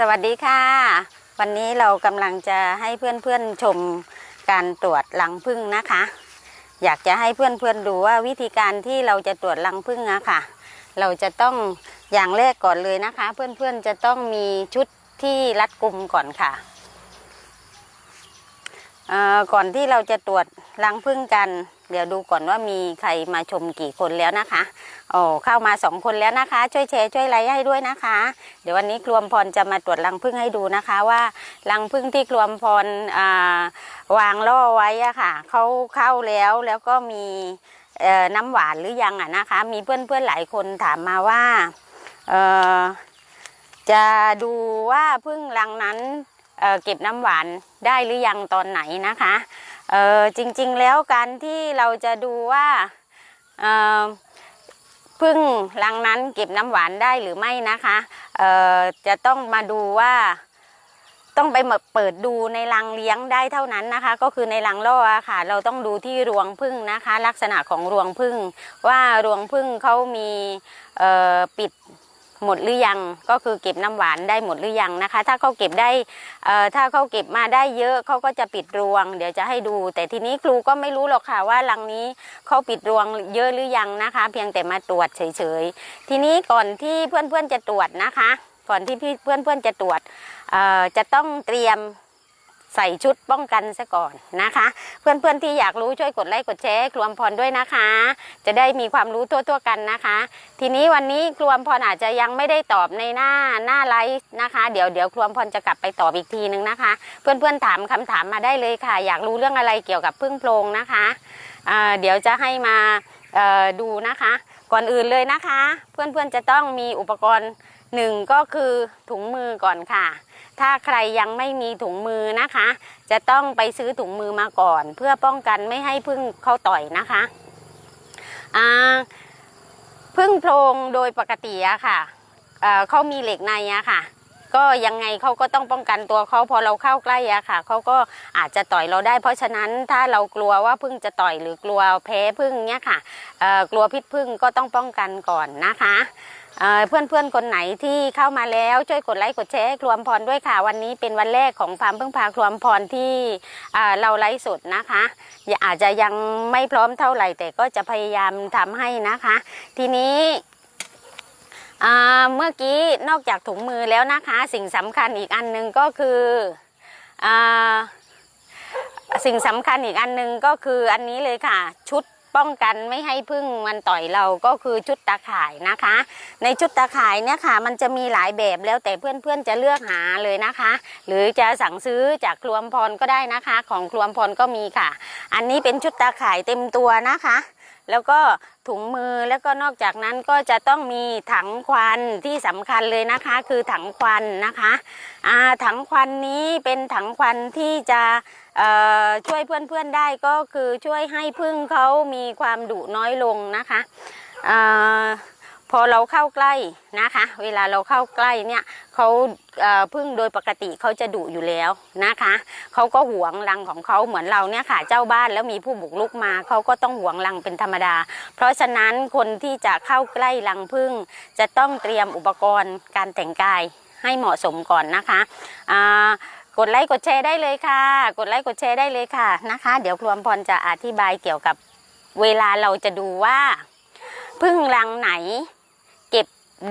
สวัสดีค่ะ วันนี้เรากำลังจะให้เพื่อนๆชมการตรวจรังผึ้งนะคะ อยากจะให้เพื่อนๆดูว่าวิธีการที่เราจะตรวจรังผึ้งอะค่ะ เราจะต้องอย่างแรกก่อนเลยนะคะ เพื่อนๆจะต้องมีชุดที่รัดกุมก่อนค่ะก่อนที่เราจะตรวจรังผึ้งกัน เดี๋ยวดูก่อนว่ามีใครมาชมกี่คนแล้วนะคะโอ้เข้ามาสองคนแล้วนะคะ ช่วยแชร์ช่วยไลค์ให้ด้วยนะคะ เดี๋ยววันนี้ครวมพรจะมาตรวจรังผึ้งให้ดูนะคะว่ารังผึ้งที่ครวมพรวางล่อไว้อะค่ะเขาเข้าแล้วแล้วก็มีน้ำหวานหรือยังอะนะคะ มีเพื่อนๆหลายคนถามมาว่าจะดูว่าผึ้งรังนั้นเเก็บน้ำหวานได้หรือยังตอนไหนนะคะ เออจริงๆแล้วการที่เราจะดูว่าเออพึ่งรังนั้นเก็บน้ำหวานได้หรือไม่นะคะเออจะต้องมาดูว่าต้องไปเปิดดูในรังเลี้ยงได้เท่านั้นนะคะ ก็คือในรังล่อค่ะ เราต้องดูที่รวงพึ่งนะคะ ลักษณะของรวงพึ่งว่ารวงพึ่งเขามีปิด หมดหรือยังก็คือเก็บน้ำหวานได้หมดหรือยังนะคะ ถ้าเขาเก็บได้ถ้าเขาเก็บมาได้เยอะเขาก็จะปิดรวง เดี๋ยวจะให้ดู แต่ทีนี้ครูก็ไม่รู้หรอกค่ะว่ารังนี้เขาปิดรวงเยอะหรือยังนะคะ เพียงแต่มาตรวจเฉยๆทีนี้ก่อนที่เพื่อนๆจะตรวจนะคะ ก่อนที่เพื่อนๆจะตรวจจะต้องเตรียม ใส่ชุดป้องกันซะก่อนนะคะ เพื่อนๆที่อยากรู้ช่วยกดไลค์กดแชร์ครวมพรด้วยนะคะ จะได้มีความรู้ทั่วๆกันนะคะ ทีนี้วันนี้ครวมพรอาจจะยังไม่ได้ตอบในหน้าหน้าไลฟ์นะคะ เดี๋ยวเดี๋ยวครวมพรจะกลับไปตอบอีกทีนึงนะคะ เพื่อนๆถามคำถามมาได้เลยค่ะ อยากรู้เรื่องอะไรเกี่ยวกับพึ่งโพรงนะคะเดี๋ยวจะให้มาดูนะคะ ก่อนอื่นเลยนะคะ เพื่อนๆจะต้องมีอุปกรณ์หนึ่งก็คือถุงมือก่อนค่ะ ถ้าใครยังไม่มีถุงมือนะคะ จะต้องไปซื้อถุงมือมาก่อน เพื่อป้องกันไม่ให้พึ่งเข้าต่อยนะคะพึ่งโพรงโดยปกติอะค่ะเอ่อเขามีเหล็กในอะค่ะ ก็ยังไงเขาก็ต้องป้องกันตัวเขาพอเราเข้าใกล้อะค่ะเขาก็อาจจะต่อยเราได้ เพราะฉะนั้นถ้าเรากลัวว่าพึ่งจะต่อยหรือกลัวแพ้พึ่งเนี้ยค่ะเอ่อกลัวพิษพึ่งก็ต้องป้องกันก่อนนะคะ เอ่อเพื่อนๆคนไหนที่เข้ามาแล้วช่วยกดไลค์กดแชร์ให้ครวมพรด้วยค่ะ วันนี้เป็นวันแรกของฟาร์มพึ่งพาครวมพรที่เราไลฟ์สดนะคะอาจจะยังไม่พร้อมเท่าไหร่ แต่ก็จะพยายามทำให้นะคะ ทีนี้เมื่อกี้นอกจากถุงมือแล้วนะคะ สิ่งสำคัญอีกอันหนึ่งก็คืออสิ่งสำคัญอีกอันหนึ่งก็คืออันนี้เลยค่ะ ชุด ป้องกันไม่ให้พึ่งมันต่อยเราก็คือชุดตาข่ายนะคะ ในชุดตาข่ายเนี่ยค่ะ มันจะมีหลายแบบแล้วแต่เพื่อนๆจะเลือกหาเลยนะคะ หรือจะสั่งซื้อจากครวมพรก็ได้นะคะ ของครวมพรก็มีค่ะ อันนี้เป็นชุดตาข่ายเต็มตัวนะคะ แล้วก็ถุงมือแล้วก็นอกจากนั้นก็จะต้องมีถังควันที่สำคัญเลยนะคะ คือถังควันนะคะอ่าถังควันนี้เป็นถังควันที่จะช่วยเพื่อนๆได้ก็คือช่วยให้พึ่งเขามีความดุน้อยลงนะคะอ่า พอเราเข้าใกล้นะคะ เวลาเราเข้าใกล้เนี่ยเขาเพึ่งโดยปกติเขาจะดุอยู่แล้วนะคะเขาก็หวงรังของเขาเหมือนเราเนี่ยค่ะเจ้าบ้านแล้วมีผู้บุกรุกมาเขาก็ต้องหวงรังเป็นธรรมดา เพราะฉะนั้นคนที่จะเข้าใกล้รังผึ้งจะต้องเตรียมอุปกรณ์การแต่งกายให้เหมาะสมก่อนนะคะกดไลค์กดแชร์ได้เลยค่ะ กดไลค์กดแชร์ได้เลยค่ะนะคะ เดี๋ยวครวมพรจะอธิบายเกี่ยวกับเวลาเราจะดูว่าพึ่งรังไหน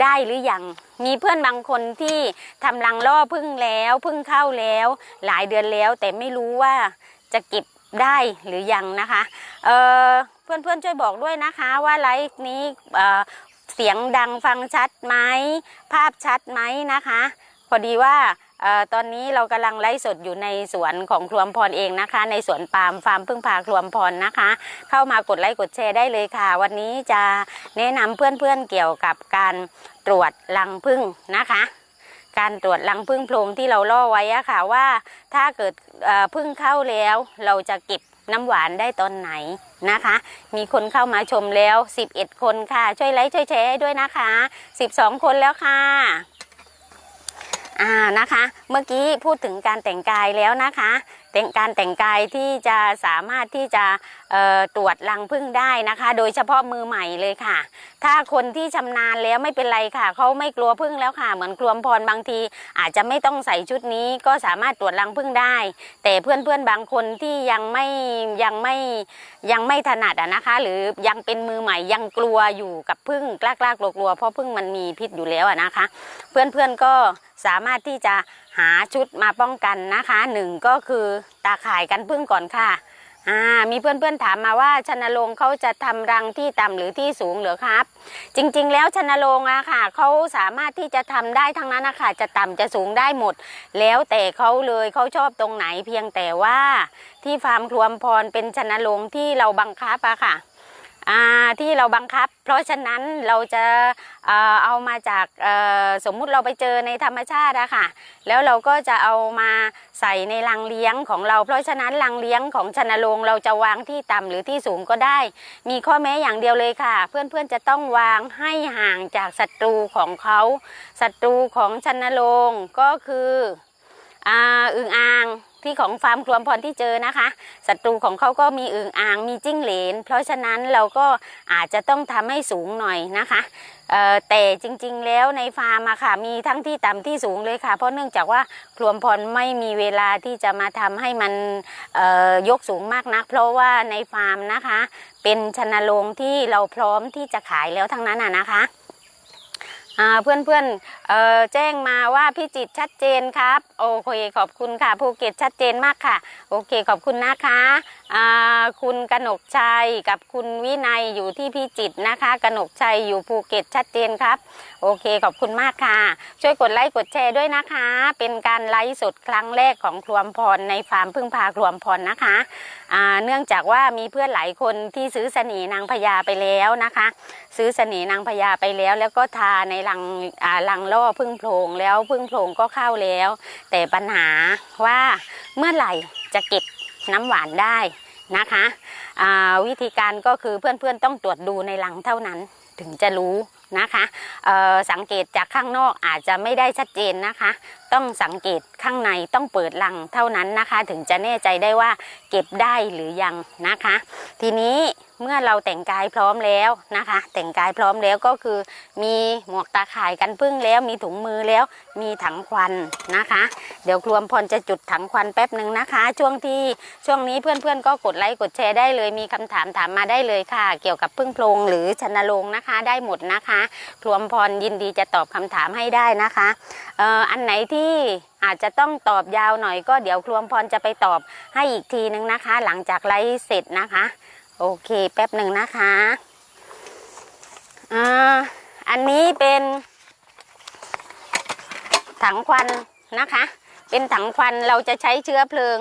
ได้หรือยัง มีเพื่อนบางคนที่ทำรังล่อพึ่งแล้วพึ่งเข้าแล้ว หลายเดือนแล้วแต่ไม่รู้ว่าจะเก็บได้หรือยังนะคะเเพื่อนๆช่วยบอกด้วยนะคะว่าไลฟ์นี้เเสียงดังฟังชัดไหมภาพชัดไหมนะคะ พอดีว่า ตอนนี้เรากำลังไลฟ์สดอยู่ในสวนของครวมพรเองนะคะ ในสวนปาล์มฟาร์มพึ่งพาครวมพรนะคะ เข้ามากดไลค์กดแชร์ได้เลยค่ะ วันนี้จะแนะนำเพื่อนๆเกี่ยวกับการตรวจรังพึ่งนะคะการตรวจรังพึ่งโพรงที่เราล่อไว้อะค่ะว่าถ้าเกิดพึ่งเข้าแล้ว เราจะเก็บน้ำหวานได้ตอนไหนนะคะ มีคนเข้ามาชมแล้ว 11 คนค่ะ ช่วยไลค์ช่วยแชร์ด้วยนะคะ 12 คนแล้วค่ะ อ่านะคะ เมื่อกี้พูดถึงการแต่งกายแล้วนะคะแต่งการแต่งกายที่จะสามารถที่จะตรวจรังผึ้งได้นะคะ โดยเฉพาะมือใหม่เลยค่ะ ถ้าคนที่ชำนาญแล้วไม่เป็นไรค่ะเขาไม่กลัวผึ้งแล้วค่ะ เหมือนครวมพรบางที อาจจะไม่ต้องใส่ชุดนี้ก็สามารถตรวจรังผึ้งได้ แต่เพื่อนๆบางคนที่ยังไม่ยังไม่ยังไม่ถนัดนะคะ หรือยังเป็นมือใหม่ยังกลัวอยู่กับผึ้งกล้าๆกลัวๆเพราะผึ้งมันมีพิษอยู่แล้วนะคะ เพื่อนๆก็ สามารถที่จะหาชุดมาป้องกันนะคะหนึ่งก็คือตาข่ายกันผึ้งก่อนค่ะอ่ามีเพื่อนๆถามมาว่าชนโรงเขาจะทำรังที่ต่ำหรือที่สูงหรือครับ จริงๆ แล้วชนโรงอะค่ะเขาสามารถที่จะทำได้ทั้งนั้นนะคะจะต่ำจะสูงได้หมด แล้วแต่เขาเลยเขาชอบตรงไหนเพียงแต่ว่าที่ฟาร์มครวมพรเป็นชนโรงที่เราบังคับอะค่ะอ่าที่เราบังคับ เพราะฉะนั้นเราจะ เอามาจากสมมุติเราไปเจอในธรรมชาติอะค่ะ แล้วเราก็จะเอามาใส่ในรังเลี้ยงของเรา เพราะฉะนั้นรังเลี้ยงของชนโรงเราจะวางที่ต่ำหรือที่สูงก็ได้ มีข้อแม้อย่างเดียวเลยค่ะ เพื่อนๆจะต้องวางให้ห่างจากศัตรูของเขาศัตรูของชนโรงก็คืออ่าอึ่งอ่าง ที่ของฟาร์มครวมพรที่เจอนะคะศัตรูของเขาก็มีอึ่งอ่างมีจิ้งเหลน เพราะฉะนั้นเราก็อาจจะต้องทำให้สูงหน่อยนะคะแต่จริงๆแล้วในฟาร์มอะค่ะมีทั้งที่ต่ำที่สูงเลยค่ะ เพราะเนื่องจากว่าครวมพรไม่มีเวลาที่จะมาทำให้มันยกสูงมากนัก เพราะว่าในฟาร์มนะคะ เป็นชนโรงที่เราพร้อมที่จะขายแล้วทั้งนั้นอะนะคะ เพื่อนๆเอ่อแจ้งมาว่าพี่จิตชัดเจนครับโอเคขอบคุณค่ะภูเก็ตชัดเจนมากค่ะ โอเคขอบคุณนะคะคุณกนกชัยกับคุณวินัยอยู่ที่พี่จิตนะคะ กนกชัยอยู่ภูเก็ตชัดเจนครับ โอเคขอบคุณมากค่ะ ช่วยกดไลค์กดแชร์ด้วยนะคะ เป็นการไลฟ์สดครั้งแรกของครวมพรในฟาร์มพึ่งพาครวมพรนะคะเนื่องจากว่ามีเพื่อนหลายคนที่ซื้อสนีนางพญาไปแล้วนะคะ ซื้อสนีนางพญาไปแล้ว แล้วก็ทาในรังรังล่อพึ่งโพรงแล้วพึ่งโพรงก็เข้าแล้ว แต่ปัญหาว่าเมื่อไหร่จะเก็บน้ำหวานได้นะคะวิธีการก็คือเพื่อนๆต้องตรวจดูในรังเท่านั้นถึงจะรู้ นะคะสังเกตจากข้างนอกอาจจะไม่ได้ชัดเจนนะคะ ต้องสังเกตข้างในต้องเปิดรังเท่านั้นนะคะ ถึงจะแน่ใจได้ว่าเก็บได้หรือยังนะคะ ทีนี้ เมื่อเราแต่งกายพร้อมแล้วนะคะ แต่งกายพร้อมแล้วก็คือมีหมวกตาข่ายกันพึ่งแล้วมีถุงมือแล้วมีถังควันนะคะ เดี๋ยวครวมพรจะจุดถังควันแป๊บหนึ่งนะคะ ช่วงที่ช่วงนี้เพื่อนๆ ก็กดไลค์กดแชร์ได้เลย มีคำถามถามมาได้เลยค่ะ เกี่ยวกับพึ่งโพรงหรือชนโรงนะคะได้หมดนะคะครวมพรยินดีจะตอบคำถามให้ได้นะคะเอ่ออันไหนที่อาจจะต้องตอบยาวหน่อยก็เดี๋ยวครวมพรจะไปตอบให้อีกทีนึงนะคะ หลังจากไลฟ์เสร็จนะคะ โอเค แป๊บหนึ่งนะคะอ่าอันนี้เป็นถังควันนะคะ เป็นถังควันเราจะใช้เชื้อเพลิง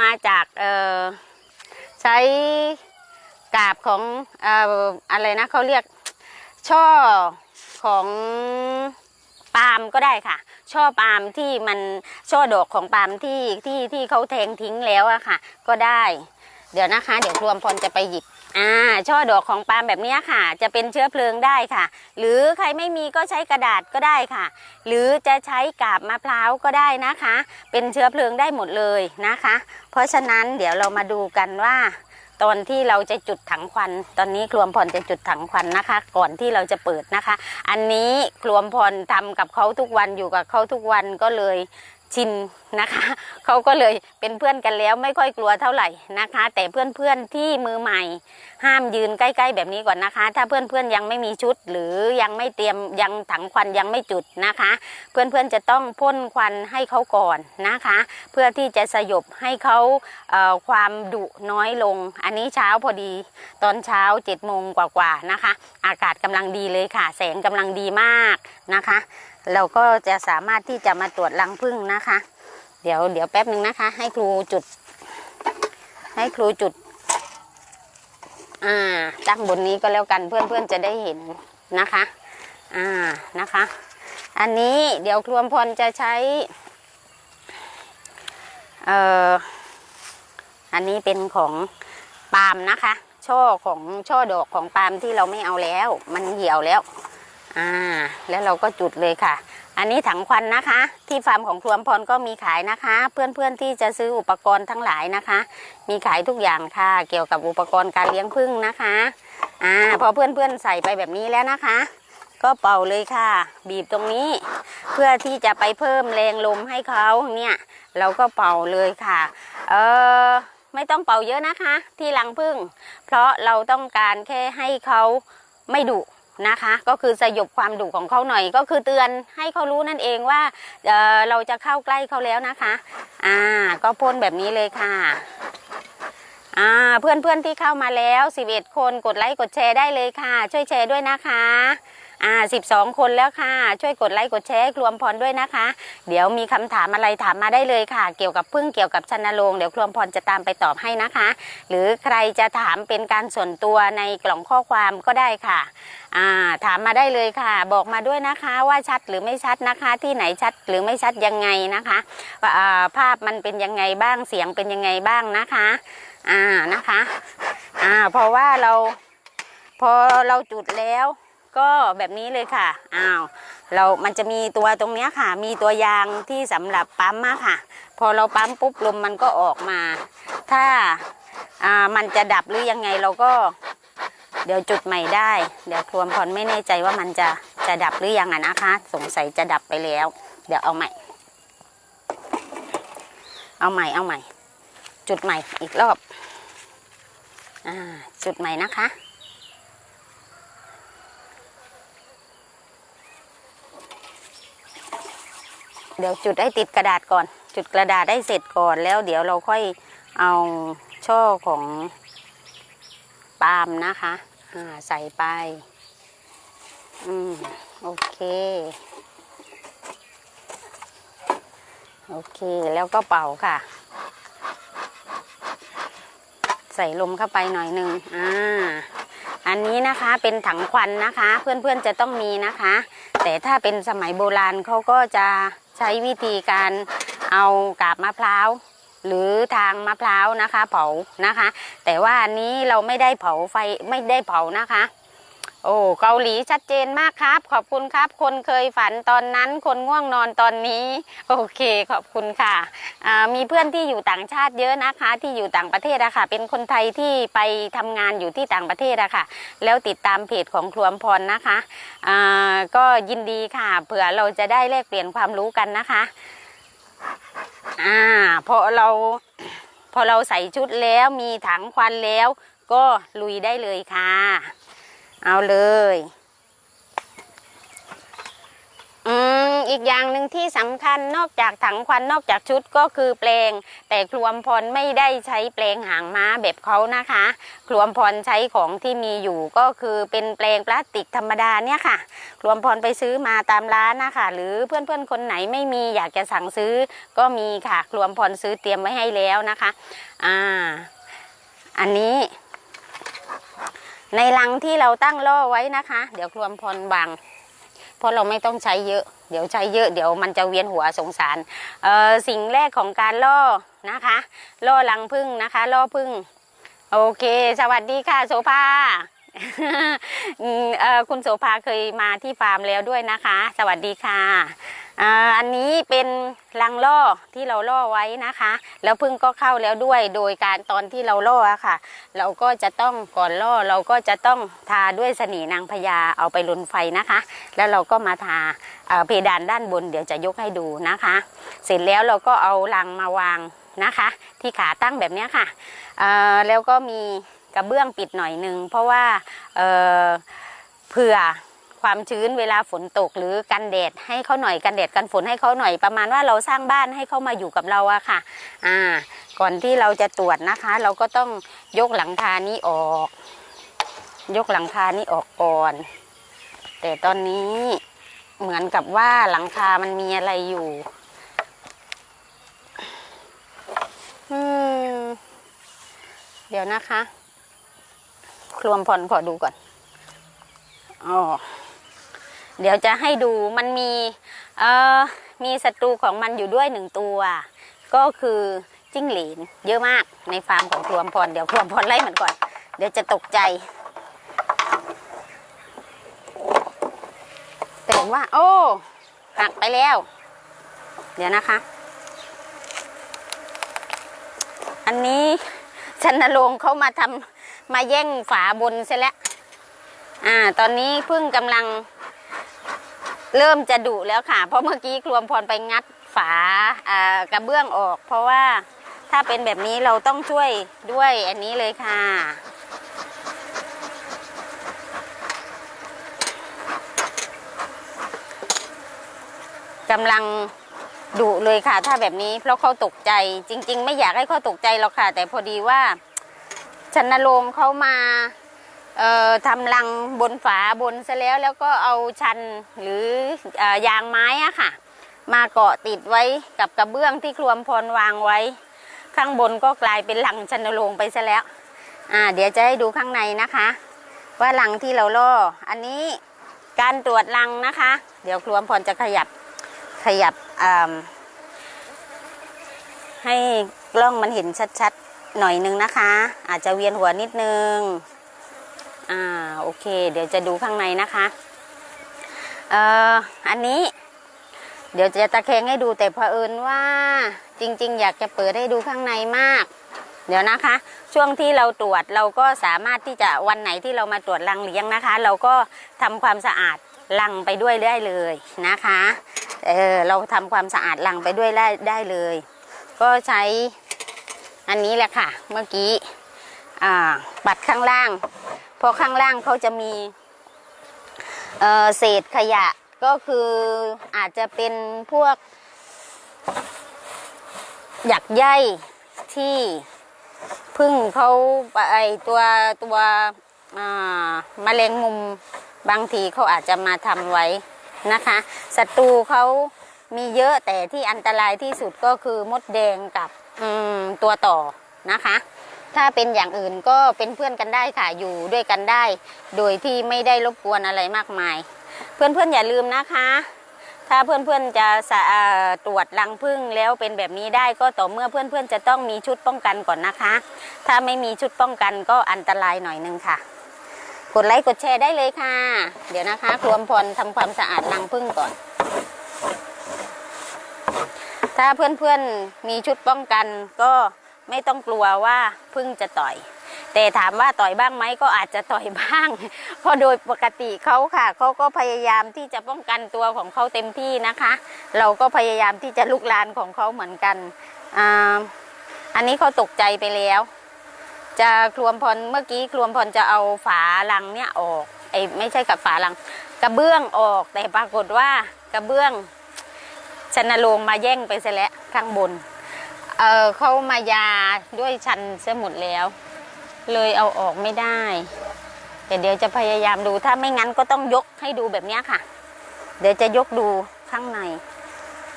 มาจากเอ่อใช้กาบของเอ่ออะไรนะเขาเรียกช่อของปาล์มก็ได้ค่ะ ช่อปาล์มที่มันช่อดอกของปาล์มที่ที่ที่เขาแทงทิ้งแล้วอะค่ะ ก็ได้ เดี๋ยวนะคะ เดี๋ยวครวมพรจะไปหยิบอ่าช่อดอกของปาล์มแบบนี้ค่ะ จะเป็นเชื้อเพลิงได้ค่ะ หรือใครไม่มีก็ใช้กระดาษก็ได้ค่ะ หรือจะใช้กาบมะพร้าวก็ได้นะคะ เป็นเชื้อเพลิงได้หมดเลยนะคะ เพราะฉะนั้นเดี๋ยวเรามาดูกันว่า ตอนที่เราจะจุดถังควัน ตอนนี้ครวมพรจะจุดถังควันนะคะ ก่อนที่เราจะเปิดนะคะ อันนี้ครวมพรทำกับเขาทุกวันอยู่กับเขาทุกวันก็เลย ชินนะคะเขาก็เลยเป็นเพื่อนกันแล้วไม่ค่อยกลัวเท่าไหร่นะคะ แต่เพื่อนๆที่มือใหม่ ห้ามยืนใกล้ๆแบบนี้ก่อนนะคะ ถ้าเพื่อนๆยังไม่มีชุด หรือยังไม่เตรียมยังถังควันยังไม่จุดนะคะ เพื่อนๆจะต้องพ่นควันให้เขาก่อนนะคะ เพื่อที่จะสยบให้เขาเความดุน้อยลง อันนี้เช้าพอดีตอนเช้า7จ็ดโมงกว่าๆนะคะ อากาศกำลังดีเลยค่ะ แสงกำลังดีมากนะคะ เราก็จะสามารถที่จะมาตรวจรังผึ้งนะคะ เดี๋ยวเดี๋ยวแป๊บหนึ่งนะคะ ให้ครูจุด ให้ครูจุด อ่าตั้งบนนี้ก็แล้วกันเพื่อนๆจะได้เห็นนะคะ อ่านะคะ อันนี้เดี๋ยวครวมพรจะใช้ เอ่ออันนี้เป็นของปาล์มนะคะ ช่อของช่อดอกของปาล์มที่เราไม่เอาแล้ว มันเหี่ยวแล้ว อ่าแล้วเราก็จุดเลยค่ะ อันนี้ถังควันนะคะ ที่ฟาร์มของครัวพรก็มีขายนะคะ เพื่อนๆที่จะซื้ออุปกรณ์ทั้งหลายนะคะ มีขายทุกอย่างค่ะ เกี่ยวกับอุปกรณ์การเลี้ยงผึ้งนะคะอ่าพอเพื่อนๆใส่ไปแบบนี้แล้วนะคะ ก็เป่าเลยค่ะ บีบตรงนี้ เพื่อที่จะไปเพิ่มแรงลมให้เขาเนี่ย เราก็เป่าเลยค่ะ เออไม่ต้องเป่าเยอะนะคะ ที่รังผึ้งเพราะเราต้องการแค่ให้เขาไม่ดุ นะคะ ก็คือสยบความดุของเขาหน่อย ก็คือเตือนให้เขารู้นั่นเองว่าเเราจะเข้าใกล้เขาแล้วนะคะ อ่า ก็พ่นแบบนี้เลยค่ะอ่าเพื่อนๆที่เข้ามาแล้ว 11 คนกดไลค์กดแชร์ได้เลยค่ะ ช่วยแชร์ด้วยนะคะ อ่า12 คนแล้วค่ะ ช่วยกดไลค์กดแชร์ให้ครวมพรด้วยนะคะ เดี๋ยวมีคำถามอะไรถามมาได้เลยค่ะ เกี่ยวกับพึ่งเกี่ยวกับชนโรงเดี๋ยวครวมพรจะตามไปตอบให้นะคะ หรือใครจะถามเป็นการส่วนตัวในกล่องข้อความก็ได้ค่ะอ่าถามมาได้เลยค่ะ บอกมาด้วยนะคะว่าชัดหรือไม่ชัดนะคะ ที่ไหนชัดหรือไม่ชัดยังไงนะคะอ่าภาพมันเป็นยังไงบ้างเสียงเป็นยังไงบ้างนะคะอ่านะคะอ่าเพราะว่าเราพอเราจุดแล้ว ก็แบบนี้เลยค่ะ อ้าว เรา มันจะมีตัวตรงเนี้ยค่ะ มีตัวยางที่สำหรับปั๊มอะค่ะ พอเราปั๊มปุ๊บลมมันก็ออกมา ถ้า อ่า มันจะดับหรือยังไงเราก็ เดี๋ยวจุดใหม่ได้ เดี๋ยวควมพรไม่แน่ใจว่ามันจะ จะดับหรือยังอะนะคะ สงสัยจะดับไปแล้ว เดี๋ยวเอาใหม่ เอาใหม่ เอาใหม่ จุดใหม่อีกรอบ อ่า จุดใหม่นะคะ เดี๋ยวจุดให้ติดกระดาษก่อน จุดกระดาษได้เสร็จก่อนแล้วเดี๋ยวเราค่อยเอาช่อของปาล์มนะคะอ่าใส่ไป อืม โอเค โอเค แล้วก็เป่าค่ะ ใส่ลมเข้าไปหน่อยหนึ่งอ่า อันนี้นะคะเป็นถังควันนะคะ เพื่อนๆจะต้องมีนะคะ แต่ถ้าเป็นสมัยโบราณเขาก็จะ ใช้วิธีการเอากาบมะพร้าว หรือทางมะพร้าวนะคะ เผานะคะ แต่ว่าอันนี้เราไม่ได้เผาไฟไม่ได้เผานะคะ โอ้เกาหลีชัดเจนมากครับ ขอบคุณครับ คนเคยฝันตอนนั้น คนง่วงนอนตอนนี้ โอเคขอบคุณค่ะมีเพื่อนที่อยู่ต่างชาติเยอะนะคะ ที่อยู่ต่างประเทศอะค่ะ เป็นคนไทยที่ไปทำงานอยู่ที่ต่างประเทศอะค่ะ แล้วติดตามเพจของครัวมพรนะคะก็ยินดีค่ะ เผื่อเราจะได้แลกเปลี่ยนความรู้กันนะคะอ่าพอเราพอเราใส่ชุดแล้วมีถังควันแล้ว ก็ลุยได้เลยค่ะ เอาเลย อืม อีกอย่างหนึ่งที่สำคัญนอกจากถังควันนอกจากชุดก็คือแปลง แต่ครวมพรไม่ได้ใช้แปลงหางม้าแบบเขานะคะ ครวมพรใช้ของที่มีอยู่ก็คือเป็นแปลงพลาสติกธรรมดาเนี่ยค่ะ ครวมพรไปซื้อมาตามร้านนะคะ หรือเพื่อนๆคนไหนไม่มีอยากจะสั่งซื้อก็มีค่ะ ครวมพรซื้อเตรียมไว้ให้แล้วนะคะ อ่า อันนี้ ในรังที่เราตั้งล่อไว้นะคะ เดี๋ยวครวมพรวางเพราะเราไม่ต้องใช้เยอะ เดี๋ยวใช้เยอะเดี๋ยวมันจะเวียนหัวสงสารเออสิ่งแรกของการล่อนะคะล่อรังพึ่งนะคะล่อพึ่ง โอเค สวัสดีค่ะโสภาคุณโสภาเคยมาที่ฟาร์มแล้วด้วยนะคะ สวัสดีค่ะ อันนี้เป็นรังล่อที่เราล่อไว้นะคะ แล้วพึ่งก็เข้าแล้วด้วยโดยการตอนที่เราล่อะค่ะ เราก็จะต้องก่อนล่อเราก็จะต้องทาด้วยสนีนางพญาเอาไปลนไฟนะคะ แล้วเราก็มาทาเอ่อเพดานด้านบนเดี๋ยวจะยกให้ดูนะคะ เสร็จแล้วเราก็เอารังมาวางนะคะ ที่ขาตั้งแบบนี้ค่ะเอ่อแล้วก็มีกระเบื้องปิดหน่อยหนึงเพราะว่าเอ่อเผื่อ ความชื้นเวลาฝนตกหรือกันแดดให้เขาหน่อยกันแดดกันฝนให้เขาหน่อยประมาณว่าเราสร้างบ้านให้เขามาอยู่กับเราอะค่ะ อ่า ก่อนที่เราจะตรวจนะคะ เราก็ต้องยกหลังคานี้ออก ยกหลังคานี้ออกก่อน แต่ตอนนี้เหมือนกับว่าหลังคามันมีอะไรอยู่อืมเดี๋ยวนะคะครวมพรขอดูก่อน อ๋อ เดี๋ยวจะให้ดูมันมีเอ่อมีศัตรูของมันอยู่ด้วยหนึ่งตัว ก็คือจิ้งหรีดเยอะมากในฟาร์มของครวมพรเดี๋ยวครวมพรไล่มันก่อน เดี๋ยวจะตกใจ แต่ว่า โอ้หักไปแล้ว เดี๋ยวนะคะ อันนี้ชันนรงเขามาทำมาแย่งฝาบนเสียแล้วอ่า ตอนนี้พิ่งกำลัง เริ่มจะดุแล้วค่ะ เพราะเมื่อกี้ครวมพรไปงัดฝากระเบื้องออก เพราะว่าถ้าเป็นแบบนี้เราต้องช่วยด้วยอันนี้เลยค่ะกำลังดุเลยค่ะ ถ้าแบบนี้เพราะเขาตกใจ จริง ๆ ไม่อยากให้เขาตกใจหรอกค่ะ แต่พอดีว่าชนโรงเขามา ทำรังบนฝาบนซะแล้วแล้วก็เอาชันหรืออยางไม้อะค่ะ มาเกาะติดไว้กับกระเบื้องที่ครวมพรวางไว้ ข้างบนก็กลายเป็นรังชนโรงไปซะแล้วอ่าเดี๋ยวจะให้ดูข้างในนะคะ ว่ารังที่เราล่อ อันนี้การตรวจรังนะคะ เดี๋ยวครวมพรจะขยับขยับให้กล้องมันเห็นชัดๆหน่อยนึงนะคะ อาจจะเวียนหัวนิดนึง อ่าโอเค เดี๋ยวจะดูข้างในนะคะเอ่ออันนี้ เดี๋ยวจะตะแคงให้ดูแต่เผอิญว่าจริง ๆ อยากจะเปิดให้ดูข้างในมาก เดี๋ยวนะคะ ช่วงที่เราตรวจเราก็สามารถที่จะวันไหนที่เรามาตรวจรังเลี้ยงนะคะ เราก็ทำความสะอาดรังไปด้วยได้เลยนะคะเออเราทำความสะอาดรังไปด้วยได้ได้เลย ก็ใช้อันนี้แหละค่ะ เมื่อกี้อ่าปัดข้างล่าง เพราะข้างล่างเขาจะมีเเศษขยะก็คืออาจจะเป็นพวกหยักใยที่พึ่งเขาไอตัวตัวอ่าแมลงมุมบางทีเขาอาจจะมาทำไว้นะคะศัตรูเขามีเยอะแต่ที่อันตรายที่สุดก็คือมดแดงกับตัวต่อนะคะ ถ้าเป็นอย่างอื่นก็เป็นเพื่อนกันได้ค่ะอยู่ด้วยกันได้ โดยที่ไม่ได้รบกวนอะไรมากมาย เพื่อนๆอย่าลืมนะคะ ถ้าเพื่อนๆจะะตรวจรังผึ้งแล้วเป็นแบบนี้ได้ก็ต่อเมื่อเพื่อนๆจะต้องมีชุดป้องกันก่อนนะคะ ถ้าไม่มีชุดป้องกันก็อันตรายหน่อยนึงค่ะ กดไลค์กดแชร์ได้เลยค่ะ เดี๋ยวนะคะครวมพรทำความสะอาดรังผึ้งก่อนถ้าเพื่อนๆมีชุดป้องกันก็ ไม่ต้องกลัวว่าพึ่งจะต่อย แต่ถามว่าต่อยบ้างไหมก็อาจจะต่อยบ้าง เพราะโดยปกติเขาค่ะเขาก็พยายามที่จะป้องกันตัวของเขาเต็มที่นะคะ เราก็พยายามที่จะลุกลานของเขาเหมือนกันอ่าอันนี้เขาตกใจไปแล้ว จะครวมพรเมื่อกี้ครวมพรจะเอาฝาลังเนี่ยออกไอ้ไม่ใช่กับฝาลัง กระเบื้องออกแต่ปรากฏว่ากระเบื้องชนโรงมาแย่งไปซะแล้วข้างบน เออเขามายาด้วยชันเสียหมดแล้ว เลยเอาออกไม่ได้แต่เดี๋ยวจะพยายามดูถ้าไม่งั้นก็ต้องยกให้ดูแบบนี้ค่ะ เดี๋ยวจะยกดูข้างใน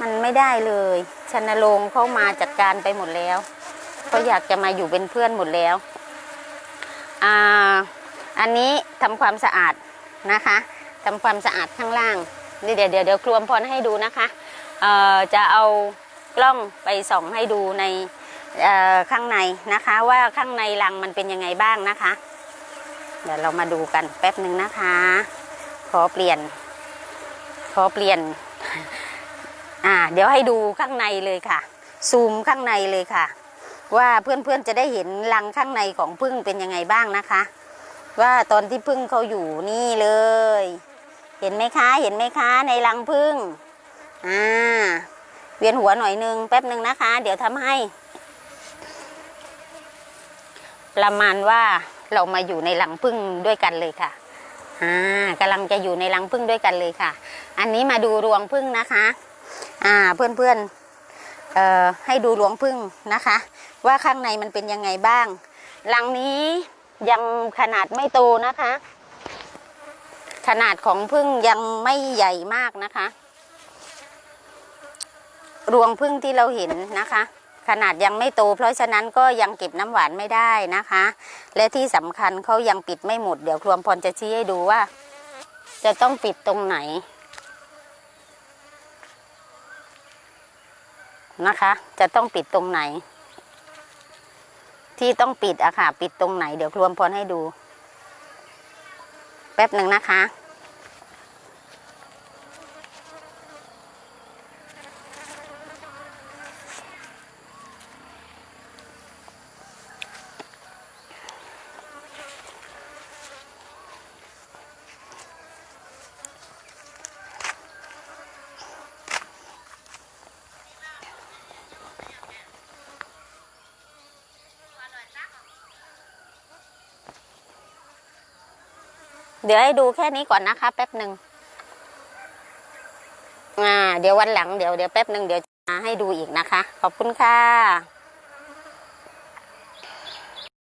มันไม่ได้เลยชนโรงเข้ามาจัดการไปหมดแล้วเขาอยากจะมาอยู่เป็นเพื่อนหมดแล้วอ่าอันนี้ทำความสะอาดนะคะทำความสะอาดข้างล่างนี่เดี๋ยวเดี๋ยวเดี๋ยวครวมพรให้ดูนะคะเอ่อจะเอา กล้องไปส่องให้ดูในข้างในนะคะ ว่าข้างในรังมันเป็นยังไงบ้างนะคะ เดี๋ยวเรามาดูกันแป๊บหนึ่งนะคะ ขอเปลี่ยน ขอเปลี่ยนอ่าเดี๋ยวให้ดูข้างในเลยค่ะ ซูมข้างในเลยค่ะ ว่าเพื่อนๆจะได้เห็นรังข้างในของพึ่งเป็นยังไงบ้างนะคะ ว่าตอนที่พึ่งเขาอยู่นี่เลย เห็นไหมคะ เห็นไหมคะ ในรังพึ่งอ่า เวียนหัวหน่อยนึงแป๊บหนึ่งนะคะ เดี๋ยวทำให้ ประมาณว่าเรามาอยู่ในรังพึ่งด้วยกันเลยค่ะอ่ากำลังจะอยู่ในรังพึ่งด้วยกันเลยค่ะ อันนี้มาดูรวงพึ่งนะคะ อ่าเพื่อนๆเอ่อให้ดูรวงพึ่งนะคะ ว่าข้างในมันเป็นยังไงบ้างรังนี้ยังขนาดไม่โตนะคะ ขนาดของพึ่งยังไม่ใหญ่มากนะคะ รวงพึ่งที่เราเห็นนะคะ ขนาดยังไม่โต เพราะฉะนั้นก็ยังเก็บน้ำหวานไม่ได้นะคะ และที่สำคัญเขายังปิดไม่หมด เดี๋ยวครวมพรจะชี้ให้ดูว่า จะต้องปิดตรงไหนนะคะ จะต้องปิดตรงไหน ที่ต้องปิดอะค่ะ ปิดตรงไหน เดี๋ยวครวมพรให้ดู แป๊บหนึ่งนะคะ ดี๋ยวให้ดูแค่นี้ก่อนนะคะ แป๊บหนึ่งอ่า เดี๋ยววันหลังเดี๋ยวเดี๋ยวแป๊บหนึ่งเดี๋ยวมาให้ดูอีกนะคะ ขอบคุณค่ะ